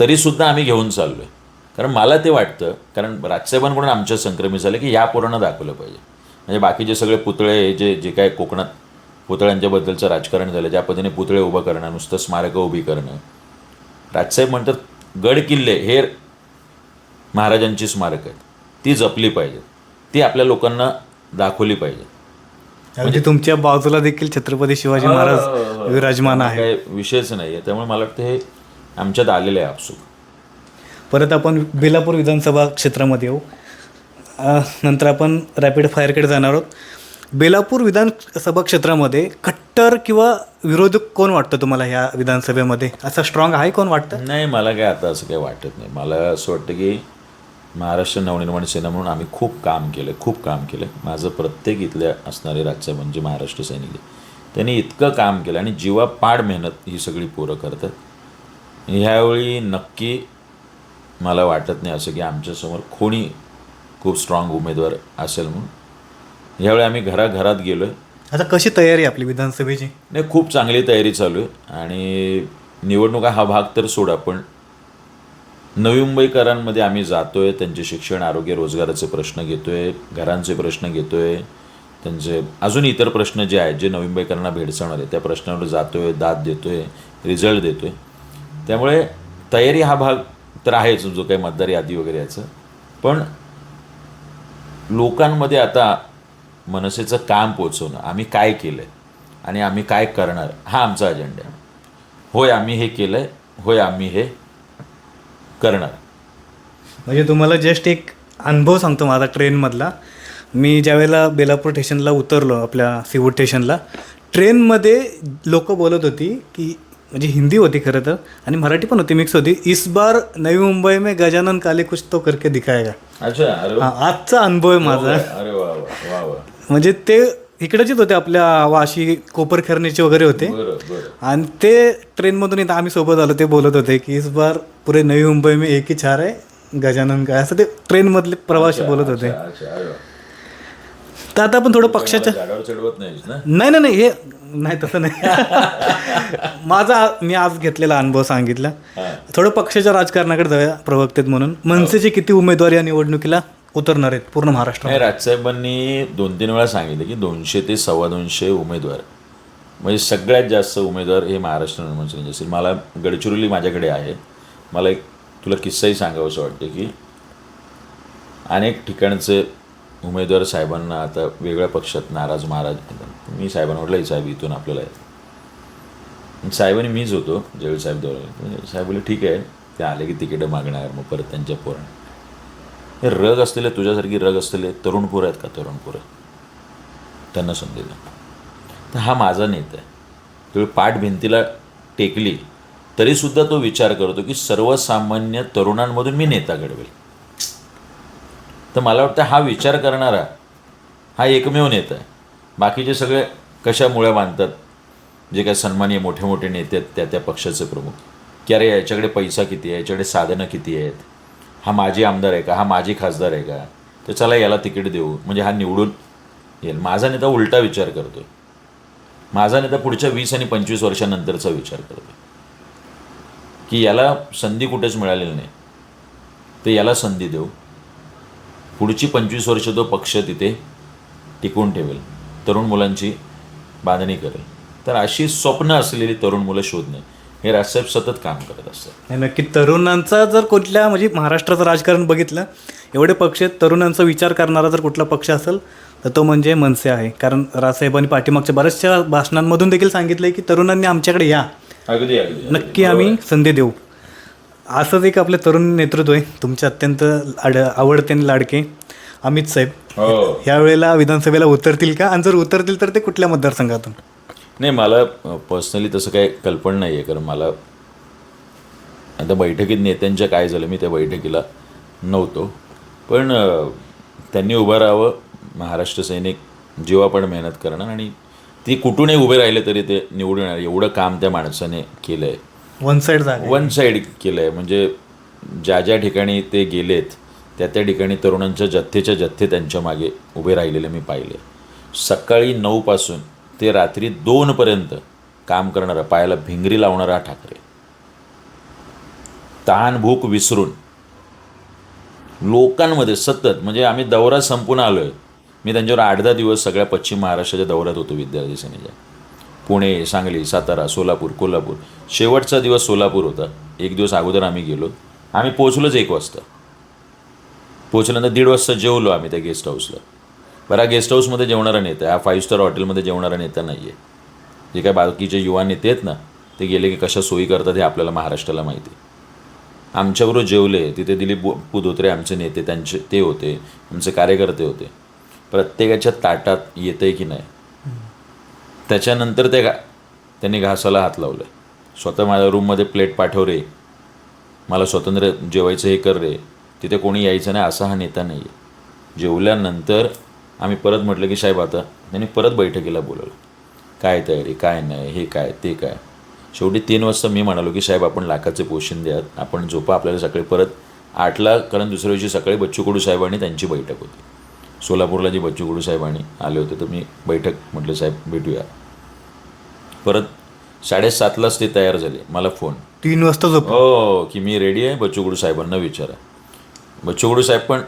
तरीसुद्धा आम्ही घेऊन चाललो आहे कारण मला ते वाटतं कारण राजसाहेबांकडून आमच्या संक्रमित झालं की या पोरांना दाखवलं पाहिजे. म्हणजे बाकीचे सगळे पुतळे हे जे जे काय कोकणात पुतळ्यांच्याबद्दलचं राजकारण झालं ज्या पद्धतीने पुतळे उभं करणं नुसतं स्मारकं उभी करणं. राजसाहेब म्हणतात गड किल्ले हे महाराजांची स्मारक आहेत. ती जपली पाहिजेत. ती आपल्या लोकांना दाखवली पाहिजे म्हणजे तुमच्या बाजूला देखील छत्रपती शिवाजी महाराज विराजमान आहे विषयच नाही आहे त्यामुळे मला वाटतं हे आमच्यात आलेलं आहे आपसूक. परत आपण बेलापूर विधानसभा क्षेत्रामध्ये येऊ. अ, नंतर आपण रॅपिड फायरकडे जाणार आहोत. बेलापूर विधानसभा क्षेत्रामध्ये कट्टर किंवा विरोधक कोण वाटतं तुम्हाला ह्या विधानसभेमध्ये? असा स्ट्रॉंग आहे कोण वाटतं? नाही मला काय आता असं काही वाटत नाही. मला असं वाटतं की महाराष्ट्र नवनिर्माण सेना म्हणून आम्ही खूप काम केलं खूप काम केलं. माझं प्रत्येक इथल्या असणारे राज्य म्हणजे महाराष्ट्र सैनिक आहे. त्यांनी इतकं काम केलं आणि जीवापाड मेहनत ही सगळी पोरं करतात. ह्यावेळी नक्की मला वाटत नाही असं की आमच्यासमोर कोणी खूप स्ट्रॉंग उमेदवार असेल म्हणून. ह्यावेळी आम्ही घराघरात गेलो आहे आता कशी तयारी आहे आपली विधानसभेची? नाही खूप चांगली तयारी चालू आहे. आणि निवडणुका हा भाग तर सोडा पण नवी मुंबईकरांमध्ये आम्ही जातोय त्यांचे शिक्षण आरोग्य रोजगाराचे प्रश्न घेतोय घरांचे प्रश्न घेतोय त्यांचे अजून इतर प्रश्न जे आहेत जे नवी मुंबईकरांना भेडसावणार आहे त्या प्रश्नावर जातोय दाद देतोय रिझल्ट देतोय. त्यामुळे तयारी हा भाग तर आहेच जो काही मतदार यादी वगैरे याचं. पण लोकांमध्ये आता मनसेचं काम पोचवणं आम्ही काय केलं आहे आणि आम्ही काय करणार हा आमचा अजेंडा आहे. होय आम्ही हे केलं आहे होय आम्ही हे करणार. म्हणजे तुम्हाला जस्ट एक अनुभव सांगतो माझा ट्रेनमधला. मी ज्यावेळेला बेलापूर स्टेशनला उतरलो आपल्या सिवूड स्टेशनला ट्रेनमध्ये लोकं बोलत होती की म्हणजे हिंदी होती खरं तर आणि मराठी पण होती मिक्स होती. इस बार नवी मुंबई में गजानन काले कुछ तो करके दिखाएगा. अच्छा अरे. हा, आजचा अनुभव आहे माझा. अरे वा वा वा वा. म्हणजे ते इकडचेच होते आपल्या वाशी कोपरखरणीचे वगैरे होते. बरं बरं. आणि ते ट्रेनमधून येतं आम्ही सोबत आलो ते बोलत होते की इस बार पुरे नवी मुंबई में एक ही चार आहे गजानन काय असं ते ट्रेनमधले प्रवासी बोलत होते. अच्छा अरे वा. तर आता आपण थोडं पक्षाच्या मला गाडावर चढवत नाहीस ना? नाही नाही नाही हे नाही तसं नाही. माझा मी आज घेतलेला अनुभव सांगितला. हा. थोडं पक्षाच्या राजकारणाकडे जाऊया प्रवक्तेत म्हणून. मनसेचे किती उमेदवार या निवडणुकीला उतरणार आहेत पूर्ण महाराष्ट्र राजसाहेबांनी दोन तीन वेळा सांगितलं की दोनशे ते सव्वा दोनशे उमेदवार. म्हणजे सगळ्यात जास्त उमेदवार हे महाराष्ट्र निर्माण सेनेचे असतील मला गडचिरोली माझ्याकडे आहे. मला एक तुला किस्साही सांगावंसं वाटतं की अनेक ठिकाणचे उमेदवार साहेबांना आता वेगळ्या पक्षात नाराज महाराज येतात. मी साहेबांना म्हटलं साहेब इथून आपल्याला साहेबांनी मीच होतो ज्यावेळी साहेब दौरा म्हणजे साहेब बोलले ठीक आहे. ते आले की तिकीटं मागणार मग परत त्यांच्या पोरण हे रग असलेले तुझ्यासारखी रग असलेले तरुण पोरं आहेत का तरुण पोरं? त्यांना संधी तर हा माझा नेता आहे. त्यावेळी पाठ भिंतीला टेकली तरीसुद्धा तो विचार करतो की सर्वसामान्य तरुणांमधून मी नेता घडवेल. तर मला वाटतं हा विचार करणारा हा एकमेव नेता आहे. बाकीचे सगळे कशामुळे बांधतात जे काय सन्मानीय मोठे मोठे नेते आहेत त्या त्या पक्षाचे प्रमुख. की अरे याच्याकडे पैसा किती आहे? याच्याकडे साधनं किती आहेत? हा माजी आमदार आहे का? हा माजी खासदार आहे का? तर चला याला तिकीट देऊ. म्हणजे हा निवडून येईल. माझा नेता उलटा विचार करतोय. माझा नेता पुढच्या वीस आणि पंचवीस वर्षानंतरचा विचार करतो की याला संधी कुठेच मिळालेली नाही. तर याला संधी देऊ. पुढची पंचवीस वर्ष तो पक्ष तिथे टिकवून ठेवेल तरुण मुलांची बांधणी करेल. तर अशी स्वप्न असलेली तरुण मुलं शोधणे हे राजसाहेब सतत काम करत असतात. नक्की तरुणांचा जर कुठल्या म्हणजे महाराष्ट्राचं राजकारण बघितलं एवढे पक्ष तरुणांचा विचार करणारा जर कुठला पक्ष असेल तर तो म्हणजे मनसे आहे. कारण राजसाहेबांनी पाठीमागच्या बऱ्याचशा भाषणांमधून देखील सांगितलं की तरुणांनी आमच्याकडे या. अगदी अगदी नक्की आम्ही संधी देऊ. असंच एक आपले तरुण नेतृत्व आहे. तुमचे अत्यंत आड आवडते आणि लाडके अमित साहेब. हो. यावेळेला विधानसभेला उतरतील का? आणि जर उतरतील तर ते कुठल्या मतदारसंघातून? नाही मला पर्सनली तसं काही कल्पना नाही आहे. कारण मला आता बैठकीत नेत्यांच्या काय झालं मी त्या बैठकीला नव्हतो. पण त्यांनी उभं राहावं महाराष्ट्र सैनिक जीवापण मेहनत करणार आणि ती कुठूनही उभे राहिले तरी ते निवडून येणार. एवढं काम त्या माणसाने केलं आहे वन साईड वन साईड केलं आहे म्हणजे ज्या ज्या ठिकाणी ते गेलेत त्या त्या ठिकाणी तरुणांच्या जथ्थेच्या जथ्थे त्यांच्या मागे उभे राहिलेले मी पाहिले. सकाळी नऊपासून ते रात्री दोनपर्यंत काम करणारा पायाला भिंगरी लावणारा ठाकरे. तहान भूक विसरून लोकांमध्ये सतत म्हणजे आम्ही दौरा संपून आलो आहे मी त्यांच्यावर आठ दहा दिवस सगळ्या पश्चिम महाराष्ट्राच्या दौऱ्यात होतो विद्यार्थी सेनेच्या. पुणे सांगली सातारा सोलापूर कोल्हापूर. शेवटचा दिवस सोलापूर होता. एक दिवस अगोदर आम्ही गेलो. आम्ही पोचलोच एक वाजता. पोचल्यानंतर दीड वाजता जेवलो आम्ही त्या गेस्ट हाऊसला बरं हा गेस्ट हाऊसमध्ये जेवणारा नेता हा फाईव्ह स्टार हॉटेलमध्ये जेवणारा नेता नाही आहे जे काय बाकीचे युवा नेते आहेत ना ते गेले की कशा सोयी करतात हे आपल्याला महाराष्ट्राला माहिती आहे. आमच्याबरोबर जेवले. तिथे दिलीप पुदोत्रे आमचे नेते त्यांचे ते होते. आमचे कार्यकर्ते होते. प्रत्येकाच्या ताटात येतं आहे की नाही? त्याच्यानंतर ते घा त्यांनी घासाला हात लावलं. स्वतः माझ्या रूममध्ये प्लेट पाठव रे. मला स्वतंत्र जेवायचं हे कर रे. तिथे कोणी यायचं नाही असा हा नेता नाही आहे जेवल्यानंतर आम्ही परत म्हटलं की साहेब आता त्यांनी परत बैठकीला बोलवलं. काय तयारी काय नाही हे काय ते काय? शेवटी तीन वाजता मी म्हणालो की साहेब आपण लाखाचे पोषण द्या आपण झोपा आपल्याला सकाळी परत आठला कारण दुसऱ्या दिवशी सकाळी बच्चू कडू साहेबांनी त्यांची बैठक होती. सोलापूरला जी बच्चू कडू साहेबांनी आले होते तर मी बैठक म्हटलं साहेब भेटूया. परत साडेसातलाच ते तयार झाले मला फोन तीन वाजता झोप. हो की मी रेडी आहे बच्चू कडू साहेबांना विचारा. बच्चू कडू साहेब पण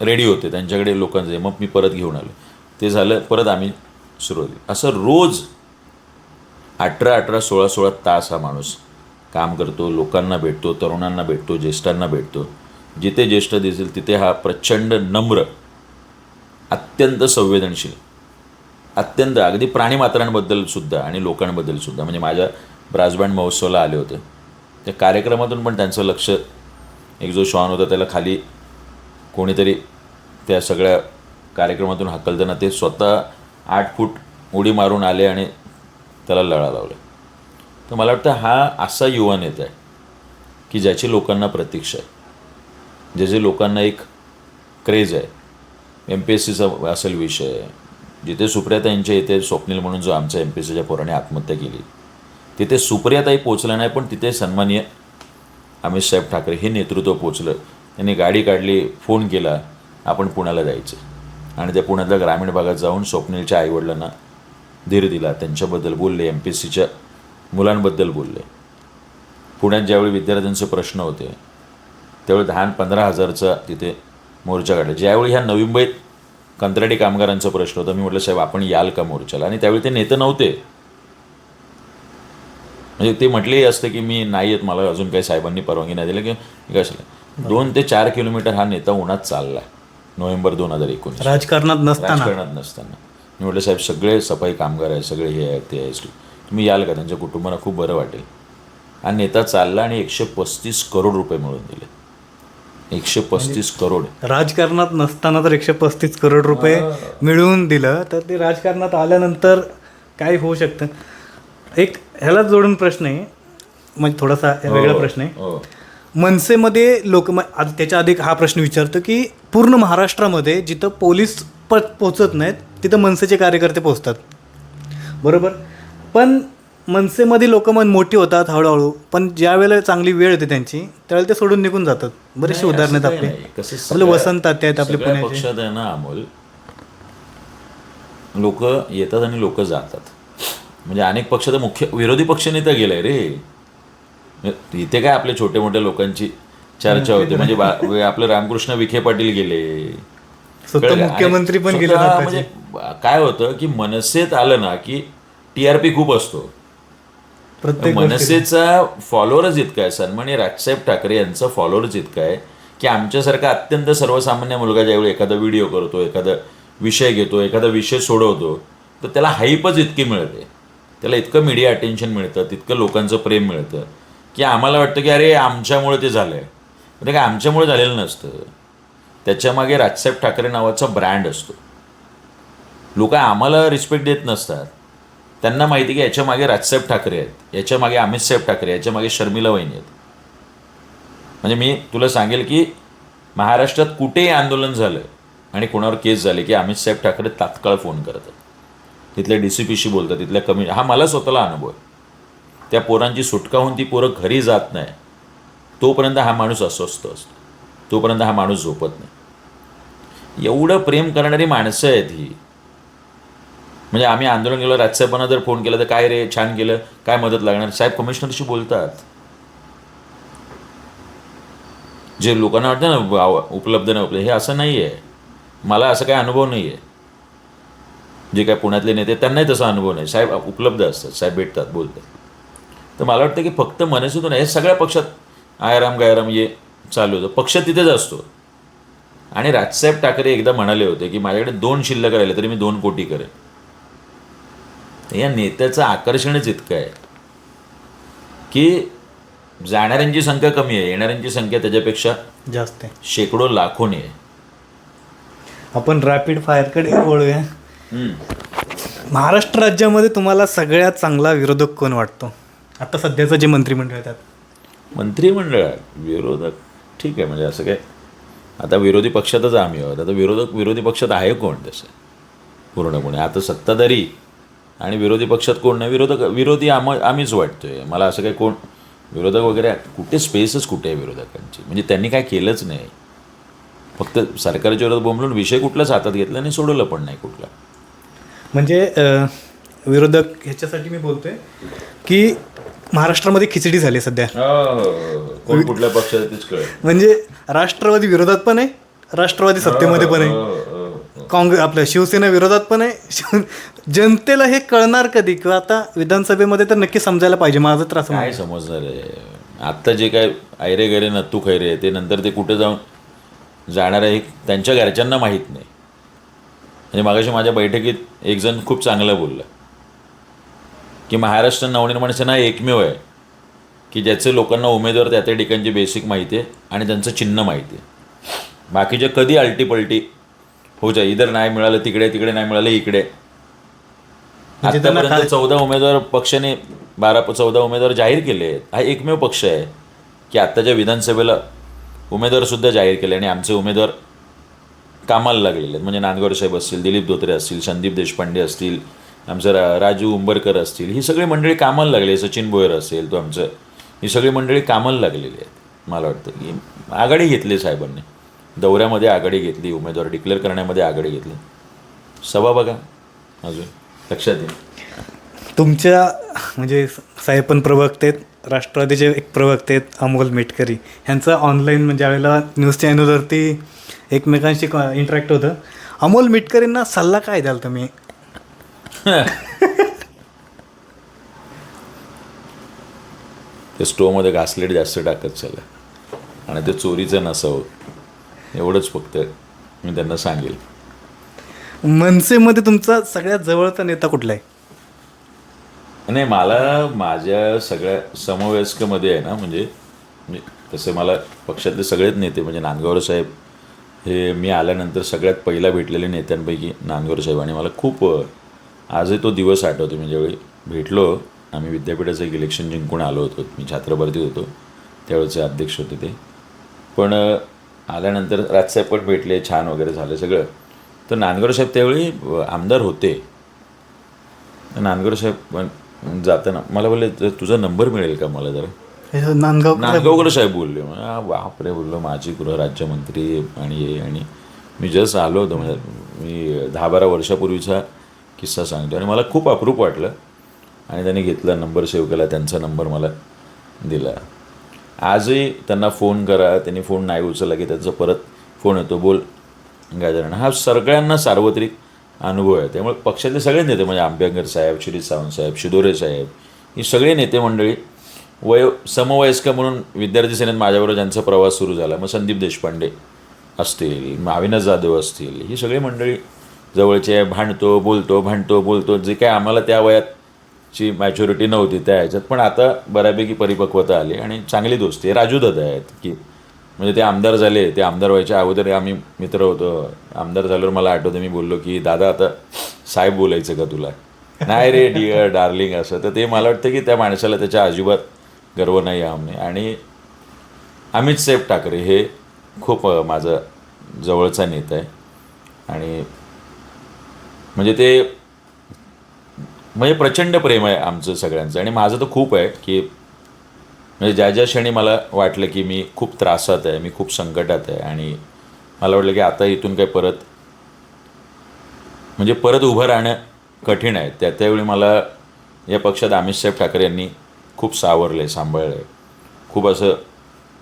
रेडी होते त्यांच्याकडे लोकांचे मग मी परत घेऊन आलो. ते झालं परत आम्ही सुरुवात असं रोज अठरा अठरा सोळा सोळा तास हा माणूस काम करतो लोकांना भेटतो तरुणांना भेटतो ज्येष्ठांना भेटतो. जिथे ज्येष्ठ दिसेल तिथे हा प्रचंड नम्र अत्यंत संवेदनशील अत्यंत अगदी प्राणीमात्रांबद्दल सुद्धा आणि लोकांबद्दल सुद्धा म्हणजे माझ्या ब्रासबँड महोत्सवाला आले होते. त्या कार्यक्रमातून पण त्यांचं लक्ष एक जो शॉन होता त्याला खाली कोणीतरी त्या सगळ्या कार्यक्रमातून हकलताना ते स्वतः आठ फूट उडी मारून आले आणि त्याला लळा लावले. तर मला वाटतं हा असा युवा नेता आहे की ज्याची लोकांना प्रतीक्षा आहे. ज्याचे लोकांना एक क्रेज आहे. एम पी एस सीचा असेल विषय जिथे सुप्रियाताईंच्या इथे स्वप्नील म्हणून जो आमच्या एम पी सीच्या पोराने आत्महत्या केली तिथे सुप्रियाताई पोचल्या नाही पण तिथे सन्मानीय अमित साहेब ठाकरे हे नेतृत्व पोचलं. त्यांनी गाडी काढली फोन केला आपण पुण्याला जायचं. आणि त्या पुण्यातल्या ग्रामीण भागात जाऊन स्वप्नीलच्या आईवडिलांना धीर दिला. त्यांच्याबद्दल बोलले एम पी एस सीच्या मुलांबद्दल बोलले. पुण्यात ज्यावेळी विद्यार्थ्यांचे प्रश्न होते त्यावेळी दहा पंधरा हजारचा तिथे मोर्चा काढला. ज्यावेळी ह्या नवी मुंबईत कंत्राटी कामगारांचा प्रश्न होता. मी म्हटलं साहेब आपण याल का मोर्चाला? आणि त्यावेळी ते नेते नव्हते. म्हणजे ते म्हटलेही असते की मी नाही येत मला अजून काही साहेबांनी परवानगी नाही दिली. की मी कशाला दोन ते चार किलोमीटर हा नेता उन्हात चालला नोव्हेंबर दोन हजार एकोणीस. राजकारणात नसताना. राजकारणात नसताना. मी म्हटलं साहेब सगळे सफाई कामगार आहे सगळे हे आहेत ते आहे तुम्ही याल का? त्यांच्या कुटुंबाला खूप बरं वाटेल. हा नेता चालला आणि एकशे पस्तीस करोड रुपये मिळवून दिले. एकशे पस्तीस करोड. राजकारणात नसताना तर एकशे पस्तीस करोड रुपये मिळवून दिलं तर ते राजकारणात आल्यानंतर काय होऊ शकतं? एक ह्यालाच जोडून प्रश्न आहे. म्हणजे थोडासा वेगळा प्रश्न आहे. हो. मनसेमध्ये लोक त्याच्या आधी हा प्रश्न विचारतो की पूर्ण महाराष्ट्रामध्ये जिथं पोलीस प पोचत नाहीत तिथं मनसेचे कार्यकर्ते पोचतात. बरोबर? पण मनसेमध्ये लोक मन मोठी होतात हळूहळू पण ज्या वेळेला चांगली वेळ येते त्यांची त्यावेळेला ते सोडून निघून जातात. बरेचसे उदाहरण आहेत आपले. आपले वसंत आहेत आपले पुण्याचे. पक्षात आहे ना अमोल. लोक येतात आणि लोक जातात. म्हणजे अनेक पक्ष तर मुख्य विरोधी पक्षनेता गेलाय रे. इथे काय आपले छोटे मोठे लोकांची चर्चा होते. म्हणजे आपले रामकृष्ण विखे पाटील गेले? मुख्यमंत्री पण गेले. म्हणजे काय होतं की मनसेत आलं ना की टीआरपी खूप असतो. प्रत्येक मनसेचा फॉलोअरच इतका आहे सन्मानी राजसाहेब ठाकरे यांचा फॉलोअरच इतका आहे की आमच्यासारखा अत्यंत सर्वसामान्य मुलगा ज्यावेळी एखादा व्हिडिओ करतो एखादा विषय घेतो एखादा विषय सोडवतो तर त्याला हाईपच इतकी मिळते. त्याला इतकं मीडिया अटेन्शन मिळतं तितकं लोकांचं प्रेम मिळतं की आम्हाला वाटतं की अरे आमच्यामुळे ते झालं आहे म्हणजे काय आमच्यामुळे झालेलं नसतं. त्याच्यामागे राजसाहेब ठाकरे नावाचा ब्रँड असतो. लोक आम्हाला रिस्पेक्ट देत नसतात. त्यांना माहिती की याच्या मागे राजसाहेब ठाकरे आहेत. याच्या मागे अमित साहेब ठाकरे याच्या मागे शर्मिला वहिनी आहेत. म्हणजे मी तुला सांगेल की महाराष्ट्रात कुठेही आंदोलन झालं आणि कोणावर केस झाली की अमित साहेब ठाकरे तात्काळ फोन करतात. तिथल्या डी सी पीशी बोलतात तिथल्या कमी हा मला स्वतःला अनुभव आहे. त्या पोरांची सुटका होऊन ती पोरं घरी जात नाही. तोपर्यंत हा माणूस अस्वस्थ असतो. तोपर्यंत हा माणूस झोपत नाही. एवढं प्रेम करणारी माणसं आहेत ही. म्हणजे आम्ही आंदोलन केलं राजसाहेबांना जर फोन केला तर काय रे छान केलं काय मदत लागणार? साहेब कमिशनरशी बोलतात. जे लोकांना वाटतं ना उपलब्ध नाही उपलब्ध हे असं नाही आहे मला असं काही अनुभव नाही आहे जे काय पुण्यातले नेते त्यांनाही तसा अनुभव नाही. साहेब उपलब्ध असतात. साहेब भेटतात बोलतात. तर मला वाटतं की फक्त मनसेतून हे सगळ्या पक्षात आयराम गायराम ये चालू होतं. पक्ष तिथेच असतो. आणि राजसाहेब ठाकरे एकदा म्हणाले होते की माझ्याकडे दोन शिल्लक राहिले तरी मी दोन कोटी करेन. या नेत्याचं आकर्षणच इतकं आहे. की जाणाऱ्यांची संख्या कमी आहे येणाऱ्यांची संख्या त्याच्यापेक्षा जास्त आहे. शेकडो लाखोनी आहे. आपण रॅपिड फायरकडे वळूया. महाराष्ट्र राज्यामध्ये तुम्हाला सगळ्यात चांगला विरोधक कोण वाटतो? आता सध्याचं जे मंत्रिमंडळ आहे त्यात. मंत्रिमंडळात विरोधक. ठीक आहे म्हणजे असं काय? आता विरोधी पक्षातच आम्ही आहोत. आता विरोधक विरोधी पक्षात आहे कोण तसं? पूर्णपणे. आता सत्ताधारी आणि विरोधी पक्षात कोण नाही? विरोधक विरोधी आम आम्हीच वाटतोय. मला असं काही कोण विरोधक वगैरे कुठे स्पेसच कुठे आहे विरोधकांची? म्हणजे त्यांनी काय केलंच नाही. फक्त सरकारच्या विरोधात बोंबलून विषय कुठलाच हातात घेतला आणि सोडवलं पण नाही कुठला. म्हणजे विरोधक ह्याच्यासाठी मी बोलतोय की महाराष्ट्रामध्ये खिचडी झाली सध्या. कोण कुठल्या पक्षात तेच कळेल. म्हणजे राष्ट्रवादी विरोधात पण आहे राष्ट्रवादी सत्तेमध्ये पण आहे. काँग्रेस आपल्या शिवसेना विरोधात पण आहे जनतेला हे कळणार कधी? किंवा आता विधानसभेमध्ये तर नक्की समजायला पाहिजे. माझं त्रास काय समजणार आहे. आत्ता जे काय आयरे गैरे नत्तू खैरे ते नंतर ते कुठे जाऊन जाणार आहे त्यांच्या घरच्यांना माहीत नाही. म्हणजे मागाशी माझ्या बैठकीत एक जण खूप चांगलं बोललं. की महाराष्ट्र नवनिर्माण सेना एकमेव आहे. की ज्याचे लोकांना उमेदवार त्या त्या ठिकाणची बेसिक माहिती आहे आणि त्यांचं चिन्ह माहिती आहे. बाकीचे कधी अल्टी हो जा इधर नाही मिळालं तिकडे तिकडे नाही मिळालं इकडे. आतापर्यंत चौदा उमेदवार पक्षाने बारा चौदा उमेदवार जाहीर केले आहेत. हा एकमेव पक्ष आहे की आत्ताच्या विधानसभेला उमेदवार सुद्धा जाहीर केले आणि आमचे उमेदवार कामाला लागलेले आहेत. म्हणजे नांदगाव साहेब असतील दिलीप धोत्रे असतील संदीप देशपांडे असतील आमचं रा राजू उंबरकर असतील ही सगळी मंडळी कामाला लागली सचिन भोयर असेल तो आमचं ही सगळी मंडळी कामाला लागलेली आहेत. मला वाटतं की आघाडी घेतली साहेबांनी. दौऱ्यामध्ये आघाडी घेतली उमेदवार डिक्लेअर करण्यामध्ये आघाडी घेतली. सभा बघा. अजून? लक्षात येईल तुमच्या म्हणजे साहेब पण प्रवक्ते आहेत राष्ट्रवादीचे एक प्रवक्ते आहेत अमोल मेटकरी. ह्यांचं ऑनलाईन म्हणजे ज्यावेळेला न्यूज चॅनलवरती एकमेकांशी इंटरॅक्ट होतं अमोल मिटकरींना सल्ला काय द्याल तुम्ही? ते स्टोवमध्ये घासलेट जास्त टाकत चला. आणि ते चोरीचं नसावं एवढंच फक्त मी त्यांना सांगेल. मनसेमध्ये तुमचा सगळ्यात जवळचा नेता कुठला आहे? नाही मला माझ्या सगळ्या समवयस्कमध्ये आहे ना म्हणजे म्हणजे तसे मला पक्षातले सगळेच नेते म्हणजे नांदगावर साहेब हे मी आल्यानंतर सगळ्यात पहिला भेटलेले नेत्यांपैकी नांदगावर साहेब. आणि मला खूप आजही तो दिवस आठवतो. मी ज्यावेळी भेटलो आम्ही विद्यापीठाचं एक इलेक्शन जिंकून आलो होतो. मी छात्रभरतीत होतो. त्यावेळेचे अध्यक्ष होते ते. पण आल्यानंतर राजसाहेब पण भेटले छान वगैरे झालं सगळं. तर नांदगाव साहेब त्यावेळी आमदार होते. नांदगाव साहेब पण जाताना मला बोलले "तर तुझा नंबर मिळेल का मला जरा? नांदगाव नांदगावकर साहेब बोलले. मग, "आ, बापरे बोललो माझी गृहराज्यमंत्री आणि हे आणि मी जस्ट आलो होतो. म्हणजे मी दहा बारा वर्षापूर्वीचा किस्सा सांगतो. आणि मला खूप अप्रूप वाटलं. आणि त्यांनी घेतला नंबर सेव्ह केला त्यांचा नंबर मला दिला. आजही त्यांना फोन करा त्यांनी फोन नाही उचलला की त्यांचा परत फोन येतो. बोल गजानन हा सगळ्यांना सार्वत्रिक अनुभव आहे. त्यामुळे पक्षातले सगळे नेते म्हणजे आंबेडकर साहेब श्री सावंत साहेब शिदोरे साहेब ही सगळे नेते मंडळी वय समवयस्क म्हणून विद्यार्थी सेनेत माझ्याबरोबर ज्यांचा प्रवास सुरू झाला मग संदीप देशपांडे असतील मग जाधव असतील ही सगळी मंडळी जवळचे आहे. भांडतो बोलतो भांडतो बोलतो जे काय आम्हाला त्या वयातची मॅच्युरिटी नव्हती त्या ह्याच्यात. पण आता बऱ्यापैकी परिपक्वता आली आणि चांगली दोस्ती आहे. राजू दादा आहेत की म्हणजे ते आमदार झाले ते आमदार व्हायच्या अगोदर आम्ही मित्र होतो. आमदार झाल्यावर मला आठवतं मी बोललो की दादा आता साहेब बोलायचं का तुला? नाही रे डिअर डार्लिंग असं. तर ते मला वाटतं की त्या माणसाला त्याच्या अजिबात गर्व नाही आहे आम्ही. आणि अमित साहेब ठाकरे हे खूप माझं माझा जवळचा नेता आहे. आणि म्हणजे ते म्हणजे प्रचंड प्रेम आहे आमचं सगळ्यांचं. आणि माझं तर खूप आहे की म्हणजे ज्या ज्या क्षणी मला वाटलं की मी खूप त्रासात आहे मी खूप संकटात आहे आणि मला वाटलं की आता इथून काही परत म्हणजे परत उभं राहणं कठीण आहे. त्या त्यावेळी मला या पक्षात अमितसाहेब ठाकरे यांनी खूप सावरलं आहे सांभाळलं. आहे खूप असं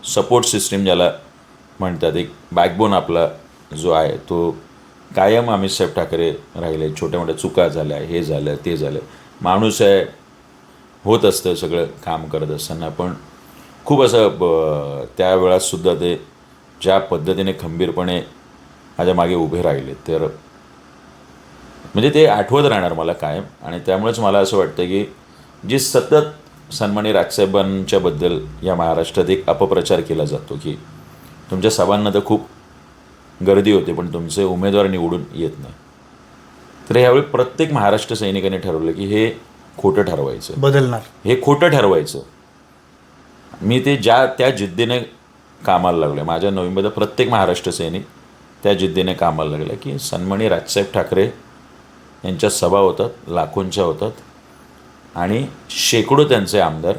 सपोर्ट सिस्टीम ज्याला म्हणतात एक बॅकबोन आपला जो आहे तो कायम अमित साहेब ठाकरे राहिले. छोट्या मोठ्या चुका झाल्या हे झालं ते झालं. माणूस आहे होत असतं सगळं काम करत असताना. पण खूप असं ब त्या वेळातसुद्धा ते ज्या पद्धतीने खंबीरपणे माझ्या मागे उभे राहिले तर म्हणजे ते आठवत राहणार मला कायम. आणि त्यामुळेच मला असं वाटतं की जी सतत सन्मानी राजसाहेबांच्याबद्दल या महाराष्ट्रात एक अपप्रचार केला जातो की तुमच्या सभांना तर खूप गर्दी होते पण तुमचे उमेदवार निवडून येत नाही. तर यावेळी प्रत्येक महाराष्ट्र सैनिकाने ठरवलं की हे खोटं ठरवायचं. बदलणार. हे खोटं ठरवायचं. मी ते ज्या त्या जिद्दीने कामाला लागलो माझ्या नोव्हेंबरला प्रत्येक महाराष्ट्र सैनिक त्या जिद्दीने कामाला लागला की सन्मानी राजसाहेब ठाकरे यांच्या सभा होतात लाखोंच्या होतात आणि शेकडो त्यांचे आमदार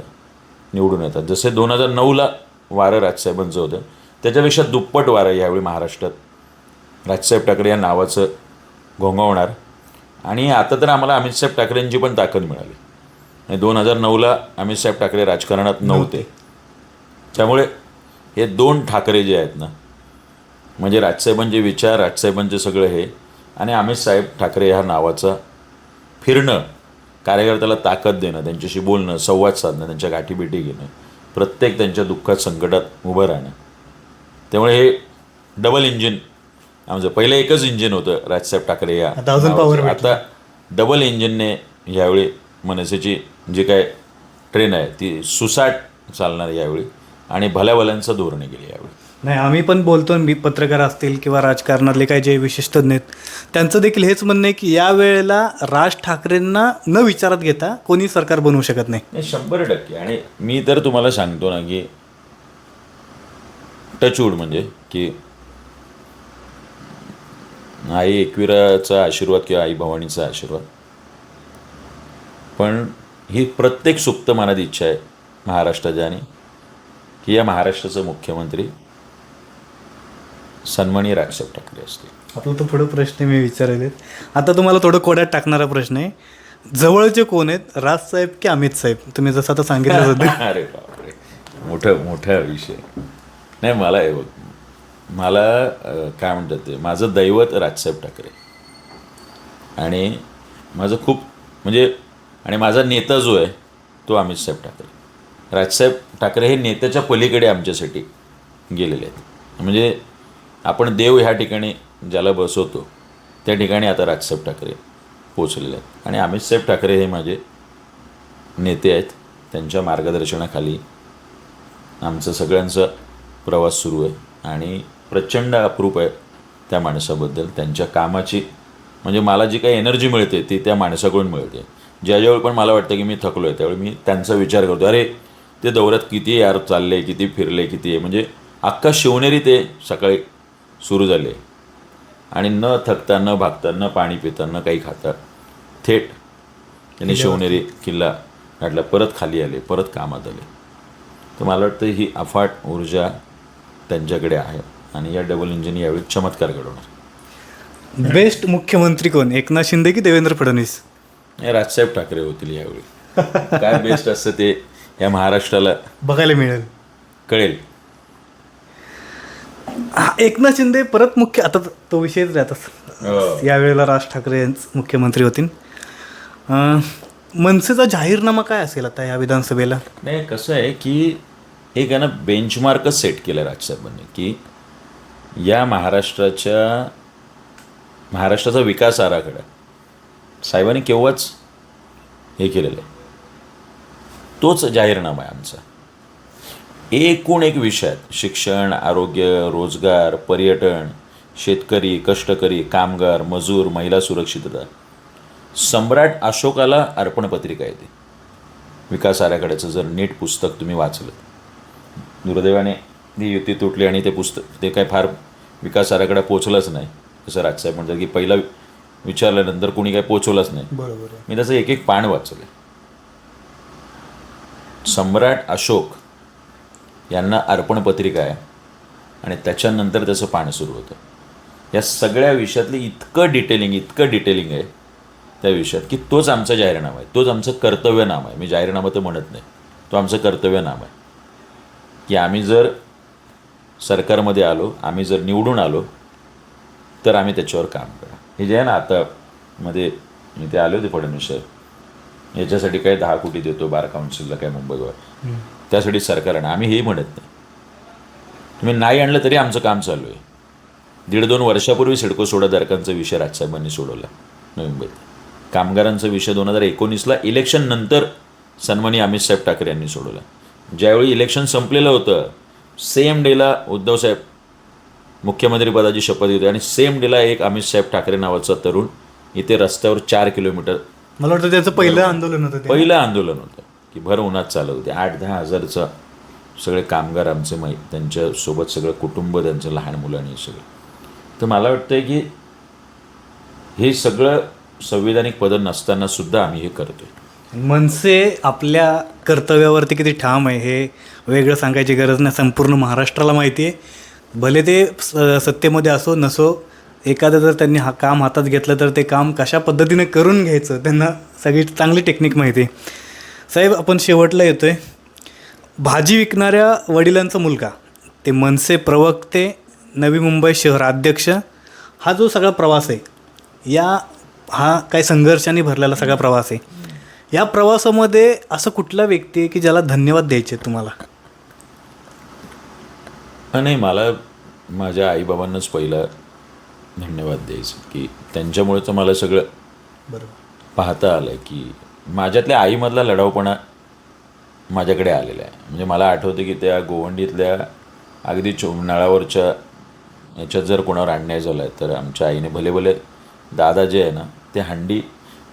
निवडून येतात. जसे दोन हजार नऊला वारं राजसाहेबांचं होतं त्याच्यापेक्षा दुप्पट वारं यावेळी महाराष्ट्रात राजसाहेब ठाकरे या नावाचं घोंगवणार आणि आता तर आम्हाला अमित साहेब ठाकरेंची पण ताकद मिळाली. आणि दोन हजार नऊला अमित साहेब ठाकरे राजकारणात नव्हते. त्यामुळे हे दोन ठाकरे जे आहेत ना म्हणजे राजसाहेबांचे विचार राजसाहेबांचे सगळं हे आणि अमित साहेब ठाकरे ह्या नावाचा फिरणं कार्यकर्त्याला ताकद देणं त्यांच्याशी बोलणं संवाद साधणं त्यांच्या गाठीभेटी घेणं प्रत्येक त्यांच्या दुःखात संकटात उभं राहणं. त्यामुळे हे डबल इंजिन आमचं पहिलं एकच इंजिन होतं राजसाहेब ठाकरे या आता डबल इंजिनने यावेळी मनसेची जी काय ट्रेन आहे ती सुसाट चालणार यावेळी. आणि भल्या भल्यांचं धोरणे गेली यावेळी. नाही आम्ही पण बोलतो मी पत्रकार असतील किंवा राजकारणातले काही जे विशिष्टज्ञ आहेत त्यांचं देखील हेच म्हणणं आहे की या वेळेला राज ठाकरेंना न विचारात घेता कोणी सरकार बनवू शकत नाही. शंभर टक्के. आणि मी तर तुम्हाला सांगतो ना की टचवूड म्हणजे की आई एकविराचा आशीर्वाद किंवा आई भवानीचा आशीर्वाद. पण ही प्रत्येक सुप्त मनात इच्छा आहे महाराष्ट्राच्या आणि या महाराष्ट्राचे मुख्यमंत्री सन्माननीय राजसाहेब ठाकरे असतील. आपला तो पुढे प्रश्न मी विचारले आता तुम्हाला थोडं कोड्यात टाकणारा प्रश्न आहे. जवळचे कोण आहेत? राजसाहेब की अमित साहेब? तुम्ही जसं आता सांगितलं अरे बापरे. मोठं मोठा विषय. नाही मला हे बघ. मला काय म्हणतात ते? माझं दैवत राजसाहेब ठाकरे. आणि माझं खूप म्हणजे आणि माझा नेता जो आहे तो अमित साहेब ठाकरे. राजसाहेब ठाकरे हे नेत्याच्या पलीकडे आमच्यासाठी गेलेले आहेत. म्हणजे आपण देव ह्या ठिकाणी ज्याला बसवतो त्या ठिकाणी आता राजसाहेब ठाकरे पोचलेले आहेत. आणि अमित साहेब ठाकरे हे माझे नेते आहेत. त्यांच्या मार्गदर्शनाखाली आमचं सगळ्यांचा प्रवास सुरू आहे. आणि प्रचंड अप्रूप आहे त्या माणसाबद्दल. त्यांच्या कामाची म्हणजे मला जी काही एनर्जी मिळते ती त्या माणसाकडून मिळते. ज्या ज्यावेळी पण मला वाटतं की मी थकलो आहे त्यावेळी मी त्यांचा विचार करतो. अरे ते दौऱ्यात किती यार चालले किती फिरले किती आहे म्हणजे अख्खा शिवनेरी ते सकाळी सुरू झाले. आणि न थकता न भागता न पाणी पिता न काही खाता थेट त्यांनी शिवनेरी किल्ला गाठला परत खाली आले परत कामात आले. तर मला वाटतं ही अफाट ऊर्जा त्यांच्याकडे आहे आणि या डबल इंजिन यावेळी चमत्कार घडवणार. बेस्ट मुख्यमंत्री कोण? एकनाथ शिंदे की देवेंद्र फडणवीस? हे राजसाहेब ठाकरे होतील यावेळी. काय बेस्ट असतं ते या महाराष्ट्राला बघायला मिळेल. कळेल. हा, एकनाथ शिंदे परत मुख्य आता तो विषयच हो. राहतात यावेळेला राज ठाकरे मुख्यमंत्री होतील. मनसेचा जाहीरनामा काय असेल आता या विधानसभेला? नाही कसं आहे की एक आहे ना बेंचमार्कच सेट केलं राजसाहेबांनी की या महाराष्ट्राच्या महाराष्ट्राचा विकास आराखडा. साहेबांनी केव्हाच हे केलेलं आहे? तोच जाहीरनामा आहे आमचा. एकूण एक विषय आहेत. शिक्षण आरोग्य रोजगार पर्यटन शेतकरी कष्टकरी कामगार मजूर महिला सुरक्षितता. सम्राट अशोकाला अर्पणपत्रिका येते. विकास आराखड्याचं जर नीट पुस्तक तुम्ही वाचलं दुर्दैवाने ती युती तुटली आणि ते पुस्तक ते काय फार विकास आराखडा पोचलाच नाही जसं राजसाहेब म्हणतात की पहिला विचारल्यानंतर कोणी काय पोचवलंच नाही. बरोबर मी त्याचं एक एक पान वाचलं सम्राट अशोक यांना अर्पणपत्रिका आहे. आणि त्याच्यानंतर त्याचं पाणी सुरू होतं. या सगळ्या विषयातलं इतकं डिटेलिंग इतकं डिटेलिंग आहे त्या विषयात की तोच आमचा जाहीरनामा आहे. तोच आमचं कर्तव्यनामा आहे. मी जाहीरनामा तर म्हणत नाही. तो आमचं कर्तव्यनामा आहे. की आम्ही जर सरकारमध्ये आलो आम्ही जर निवडून आलो तर आम्ही त्याच्यावर काम करा. हे जे आहे ना आता मध्ये मी ते आले होते फडणवीस साहेब. याच्यासाठी काय दहा कोटी देतो बार काउन्सिलला काय मुंबईवर. त्यासाठी सरकारनं आम्ही हे म्हणत नाही. तुम्ही नाही आणलं तरी आमचं काम चालू आहे. दीड दोन वर्षापूर्वी सिडको सोडाधारकांचा विषय राजसाहेबांनी सोडवला नवी मुंबईत कामगारांचा विषय दोन हजार एकोणीसला इलेक्शन नंतर सन्मानी अमित साहेब ठाकरे यांनी सोडवला. ज्यावेळी इलेक्शन संपलेलं होतं सेम डेला उद्धवसाहेब मुख्यमंत्री पदाची शपथ घेतली आणि सेम डेला एक अमित साहेब ठाकरे नावाचा तरुण इथे रस्त्यावर चार किलोमीटर मला वाटतं त्याचं पहिलं आंदोलन होतं पहिलं आंदोलन होतं. की भर उन्हात चालत होते. आठ दहा हजारचं सगळे कामगार आमचे मै त्यांच्यासोबत सगळं कुटुंब त्यांचं लहान मुलांनी सगळं. तर मला वाटतं की हे सगळं संविधानिक पद नसताना सुद्धा आम्ही हे करतोय. मनसे आपल्या कर्तव्यावरती किती ठाम आहे हे वेगळं सांगायची गरज नाही. संपूर्ण महाराष्ट्राला माहिती आहे. भले ते सत्तेमध्ये असो नसो एखादं जर त्यांनी हा काम हातात घेतलं तर ते काम कशा पद्धतीने करून घ्यायचं त्यांना सगळी चांगली टेक्निक माहिती आहे. साहेब आपण शेवटला येतो आहे भाजी विकणाऱ्या वडिलांचा मुलगा ते मनसे प्रवक्ते नवी मुंबई शहराध्यक्ष हा जो सगळा प्रवास आहे या हा काय संघर्षाने भरलेला सगळा प्रवास आहे. या प्रवासामध्ये असं कुठला व्यक्ती आहे की ज्याला धन्यवाद द्यायचे तुम्हाला? नाही मला माझ्या आईबाबांनाच पहिलं धन्यवाद द्यायचं की त्यांच्यामुळे तर मला सगळं बरोबर. पाहता आलं की माझ्यातल्या आईमधला लढावपणा माझ्याकडे आलेला आहे. म्हणजे मला आठवतं की त्या गोवंडीतल्या अगदी चो नळावरच्या याच्यात जर कोणावर अन्याय झाला आहे तर आमच्या आईने भले भले दादा जे आहे ना ते हंडी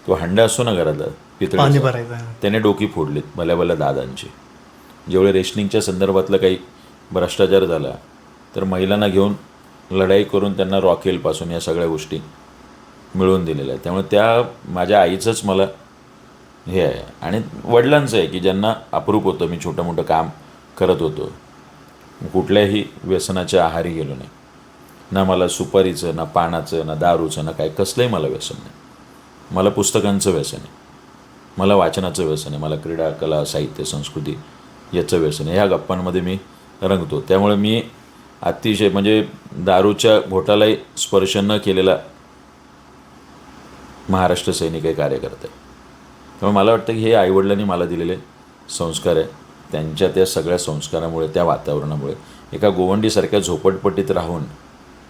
तो हंडा असतो ना घरातला भरायचं त्याने डोकी फोडलीत भल्या भल्या दादांची. जेवढे रेशनिंगच्या संदर्भातलं काही भ्रष्टाचार झाला तर महिलांना घेऊन लढाई करून त्यांना रॉकेलपासून या सगळ्या गोष्टी मिळवून दिलेल्या आहेत. त्यामुळे त्या माझ्या आईचंच मला हे आहे. आणि वडिलांचं आहे की ज्यांना अप्रूप होतं मी छोटं मोठं काम करत होतो. कुठल्याही व्यसनाच्या आहारी गेलो नाही. ना मला सुपारीचं ना पानाचं ना दारूचं ना काय कसलंही मला व्यसन नाही. मला पुस्तकांचं व्यसन आहे. मला वाचनाचं व्यसन आहे. मला क्रीडा कला साहित्य संस्कृती याचं व्यसन आहे. ह्या गप्पांमध्ये मी रंगतो. त्यामुळे मी अतिशय म्हणजे दारूच्या घोटालाही स्पर्श न केलेला महाराष्ट्र सैनिक हे कार्यकर्ते. त्यामुळे मला वाटतं की हे आईवडिलांनी मला दिलेले संस्कार आहे. त्यांच्या त्या सगळ्या संस्कारामुळे त्या वातावरणामुळे एका गोवंडीसारख्या झोपटपट्टीत राहून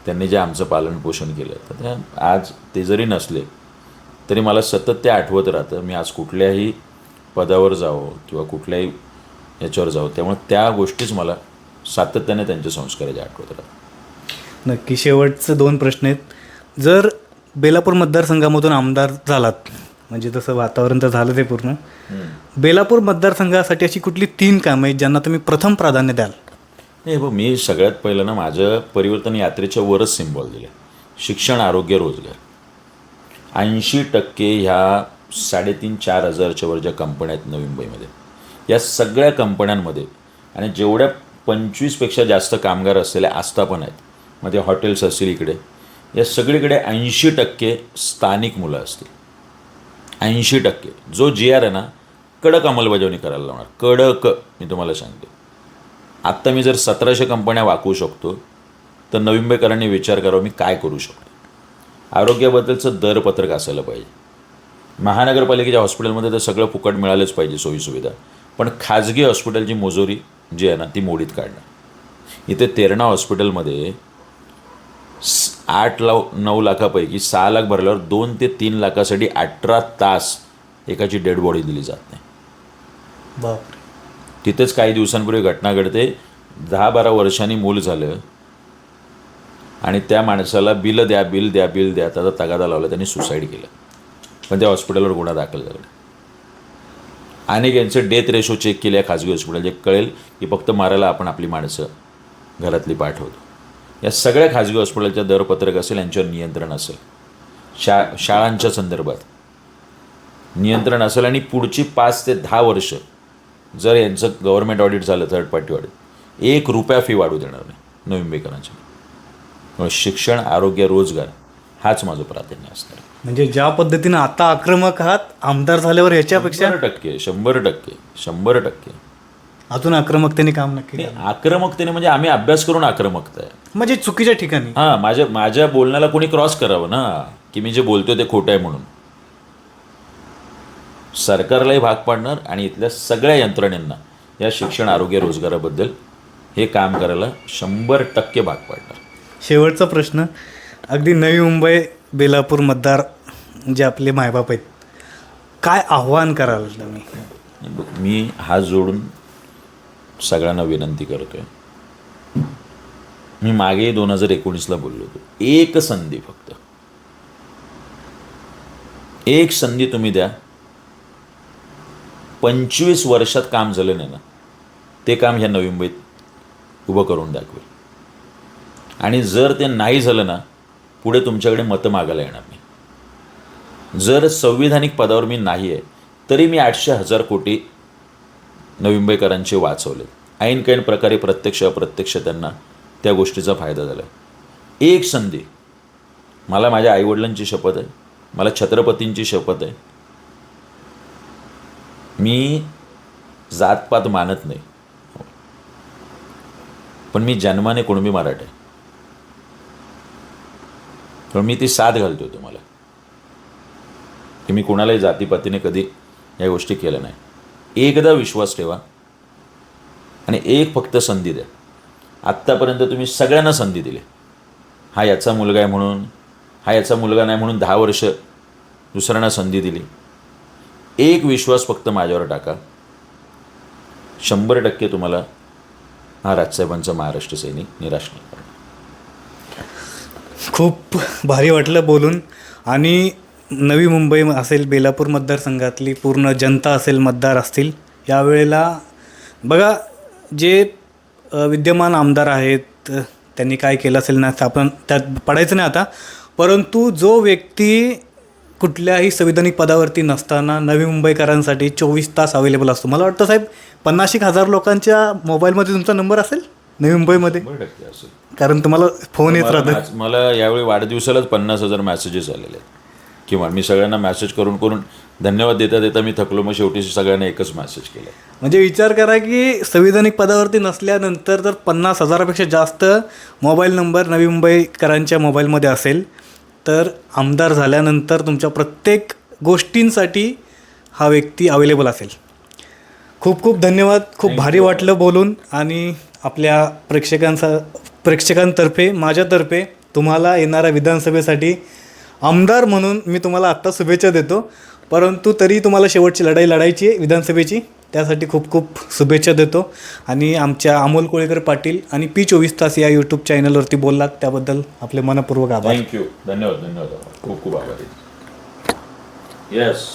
त्यांनी जे आमचं पालनपोषण केलं. तर त्या आज ते जरी नसले तरी मला सतत ते आठवत राहतं. मी आज कुठल्याही पदावर जावं किंवा कुठल्याही याच्यावर जावं त्यामुळे त्या गोष्टीच मला सातत्याने त्यांच्या संस्काराच्या आठवत राहतात. नक्की शेवटचे दोन प्रश्न आहेत. जर बेलापूर मतदारसंघामधून आमदार झालात म्हणजे तसं वातावरण तर झालं ते पूर्ण. बेलापूर मतदारसंघासाठी अशी कुठली तीन कामं आहेत ज्यांना तुम्ही प्रथम प्राधान्य द्याल? नाही बघ मी सगळ्यात पहिलं ना माझं परिवर्तन यात्रेच्या वरच सिम्बॉल दिले शिक्षण आरोग्य रोजगार. ऐंशी टक्के ह्या साडेतीन चार हजारच्या वर ज्या कंपन्या आहेत नवी मुंबईमध्ये या सगळ्या कंपन्यांमध्ये आणि जेवढ्या पंचवीसपेक्षा जास्त कामगार असलेल्या आस्थापन आहेत. मग ते हॉटेल्स असतील इकडे. या सगळीकडे ऐंशी टक्के स्थानिक मुलं असतील. ऐंशी टक्के. जो जी आर आहे ना कडक अंमलबजावणी करायला लावणार. कडक मी तुम्हाला सांगतो. आत्ता मी जर सतराशे कंपन्या वाकवू शकतो तर नवी विचार करावा मी काय करू शकतो? आरोग्याबद्दलचं दरपत्रक असायला पाहिजे. महानगरपालिकेच्या हॉस्पिटलमध्ये तर सगळं फुकट मिळालंच पाहिजे सोयीसुविधा. पण खाजगी हॉस्पिटलची मोजोरी जी आहे ना ती मोडीत काढणं. इथे तेरणा हॉस्पिटलमध्ये आठ लाव नऊ लाखापैकी सहा लाख भरल्यावर दोन ते तीन लाखासाठी अठरा तास एकाची डेड बॉडी दिली जात नाही. तिथेच काही दिवसांपूर्वी घटना घडते. दहा बारा वर्षांनी मूल झालं. आणि त्या माणसाला बिल द्या बिल द्या बिल द्या त्याचा तगादा लावला त्यांनी सुसाईड केलं. पण त्या हॉस्पिटलवर गुन्हा दाखल झाला. अनेक यांचे डेथ रेशो चेक केले आहे खाजगी हॉस्पिटल जे कळेल की फक्त मारायला आपण आपली माणसं घरातली पाठवतो. या सगळ्या खाजगी हॉस्पिटलच्या दरपत्रक असेल यांच्यावर नियंत्रण असेल. शा शाळांच्या संदर्भात. नियंत्रण असेल आणि पुढची पाच ते दहा वर्ष जर यांचं गव्हर्मेंट ऑडिट झालं थर्ड पार्टी ऑडिट एक रुपया फी वाढू देणार नाही नवी शिक्षण आरोग्य रोजगार हाच माझं प्राधान्य असणार. आहे. म्हणजे ज्या पद्धतीनं आता आक्रमक आहात आमदार झाल्यावर ह्याच्यापेक्षा शंभर टक्के शंभर टक्के शंभर टक्के. अजून आक्रमकतेने काम नक्की नाही. आक्रमकतेने म्हणजे आम्ही अभ्यास करून आक्रमकता आहे. म्हणजे चुकीच्या ठिकाणी. हां माझ्या माझ्या बोलण्याला कोणी क्रॉस करावं ना? की मी जे बोलतोय ते खोटं आहे म्हणून. सरकारलाही भाग पाडणार आणि इथल्या सगळ्या यंत्रणेंना या शिक्षण आरोग्य रोजगाराबद्दल हे काम करायला शंभर टक्के भाग पाडणार. शेवटचा प्रश्न अगदी नवी मुंबई बेलापूर मतदार जे आपले मायबाप आहेत काय आव्हान कराल तुम्ही? मी हात जोडून सगळ्यांना विनंती करतोय. मी मागे दोन हजार एकोणीसला बोललो होतो. एक संधी फक्त. एक संधी तुम्ही द्या. पंचवीस वर्षात काम झालं नाही ना ते काम ह्या नवी मुंबईत उभं करून दाखवेल. आणि जर ते नाही झालं ना पुढे तुमच्याकडे मतं मागायला येणार नाही. जर संविधानिक पदावर मी नाही आहे तरी मी आठशे हजार कोटी नवी मुंबईकरांचे वाचवले. ऐन कैन प्रकारे प्रत्यक्ष अप्रत्यक्ष त्यांना त्या गोष्टीचा फायदा झाला एक संधी मला माझ्या आईवडिलांची शपथ आहे मला छत्रपतींची शपथ आहे. मी जातपात मानत नाही. पण मी जन्माने कुणबी मराठा आहे. तर मी ती साथ घालतो तुम्हाला. की मी कोणालाही जातीपातीने कधी या गोष्टी केल्या नाही. एकदा विश्वास ठेवा आणि एक फक्त संधी द्या. आत्तापर्यंत तुम्ही सगळ्यांना संधी दिली. हा याचा मुलगा आहे म्हणून हा याचा मुलगा नाही म्हणून दहा वर्ष दुसऱ्यांना संधी दिली. एक विश्वास फक्त माझ्यावर टाका. शंभर टक्के तुम्हाला हा राजसाहेबांचा महाराष्ट्र सैनिक निराश नाही खूप भारी वाटलं बोलून. आणि नवी मुंबई असेल बेलापूर मतदारसंघातली पूर्ण जनता असेल मतदार असतील यावेळेला बघा जे विद्यमान आमदार आहेत त्यांनी काय केलं असेल ना आपण त्यात पडायचं नाही आता. परंतु जो व्यक्ती कुठल्याही संविधानिक पदावरती नसताना नवी मुंबईकरांसाठी चोवीस तास अवेलेबल असतो. मला वाटतं साहेब पन्नास एक हजार लोकांच्या मोबाईलमध्ये तुमचा नंबर असेल? नवी मुंबईमध्ये? शंभर टक्के असेल कारण तुम्हाला फोन येत मला राहतं मॅच- मला यावेळी वाढदिवसालाच पन्नास हजार मेसेजेस आलेले आहेत. किंवा मी सगळ्यांना मेसेज करून करून धन्यवाद देता देता मी थकलो. मग शेवटी सगळ्यांना एकच मेसेज केला. म्हणजे विचार करा की संविधानिक पदावरती नसल्यानंतर जर पन्नास हजारापेक्षा जास्त मोबाईल नंबर नवी मुंबईकरांच्या मोबाईलमध्ये असेल. तर आमदार झाल्यानंतर तुमच्या प्रत्येक गोष्टींसाठी हा व्यक्ती अवेलेबल असेल. खूप खूप धन्यवाद. खूप भारी वाटलं बोलून आणि आपल्या प्रेक्षकांचा प्रेक्षकांतर्फे माझ्यातर्फे तुम्हाला येणाऱ्या विधानसभेसाठी आमदार म्हणून मी तुम्हाला आत्ता शुभेच्छा देतो. परंतु तरी तुम्हाला शेवटची लढाई लढायची आहे विधानसभेची. त्यासाठी खूप खूप शुभेच्छा देतो. आणि आमच्या अमोल कोळेकर पाटील आणि पी चोवीस तास या यूट्यूब चॅनलवरती बोललात त्याबद्दल आपले मनपूर्वक आभार. थँक्यू धन्यवाद धन्यवाद. खूप खूप आभार. येस